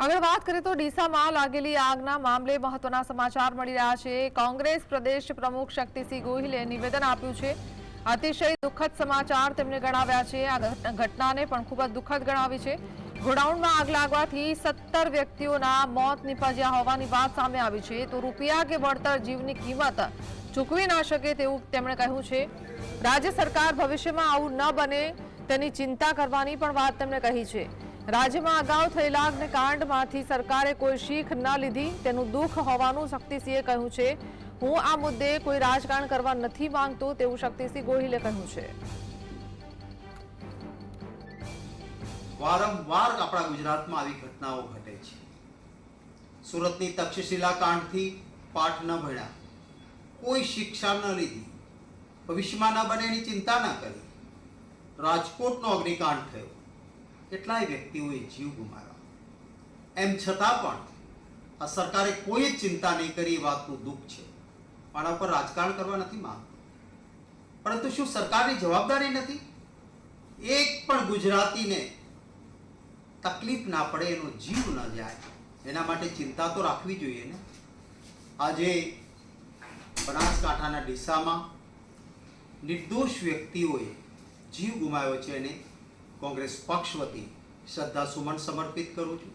આગળ વાત કરીએ તો ડીસામાં લાગેલી આગના મામલે મહત્વના સમાચાર મળી રહ્યા છે. કોંગ્રેસ પ્રદેશ પ્રમુખ શક્તિસિંહ ગોહિલે નિવેદન આપ્યું છે. અતિશય દુઃખદ સમાચાર તેમણે ગણાવ્યા છે. આ ઘટ- ઘટનાને પણ ખૂબ જ દુઃખદ ગણાવી છે. ગોડાઉનમાં આગ લાગવાથી સત્તર વ્યક્તિઓના મોત નિપજ્યા હોવાની વાત સામે આવી છે. તો રૂપિયા કે વળતર જીવની કિંમત ચૂકવી ના શકે તેવું તેમણે કહ્યું છે. રાજ્ય સરકાર ભવિષ્યમાં આવું ન બને તેની ચિંતા કરવાની પણ વાત તેમણે કહી છે. રાજ્યમાં અગાઉ થયેલા અગ્નિકાંડમાંથી સરકારે કોઈ શીખ ન લીધી. તેનું દુઃખ હોવાનું શક્તિસિંહે કહ્યું છે. હું આ મુદ્દે કોઈ રાજકારણ કરવા નથી માંગતો તેવું શક્તિસિંહ ગોહિલે કહ્યું છે. વારંવાર આપણા ગુજરાતમાં આવી ઘટનાઓ ઘટે છે. સુરતની તક્ષશિલા કાંડથી પાઠ ન ભણ્યા. કોઈ શિક્ષા ન લીધી. ભવિષ્યમાં ન બને એની ચિંતા ન કરી. રાજકોટનો અગ્નિકાંડ થયો. કેટલાય વ્યક્તિઓએ જીવ ગુમાવ્યા. એમ છતાં પણ આ સરકારે કોઈ ચિંતા નહીં કરી, એ વાતનું દુઃખ છે. આના ઉપર રાજકારણ કરવા નથી માંગતો. પરંતુ શું સરકારની જવાબદારી નથી? એક પણ ગુજરાતીને તકલીફ ના પડે, એનો જીવ ન જાય, એના માટે ચિંતા તો રાખવી જોઈએ ને. આજે બનાસકાંઠાના ડીસામાં નિર્દોષ વ્યક્તિઓએ જીવ ગુમાવ્યો છે એને કોંગ્રેસ પક્ષ વતી શ્રદ્ધા સુમન સમર્પિત કરું છું.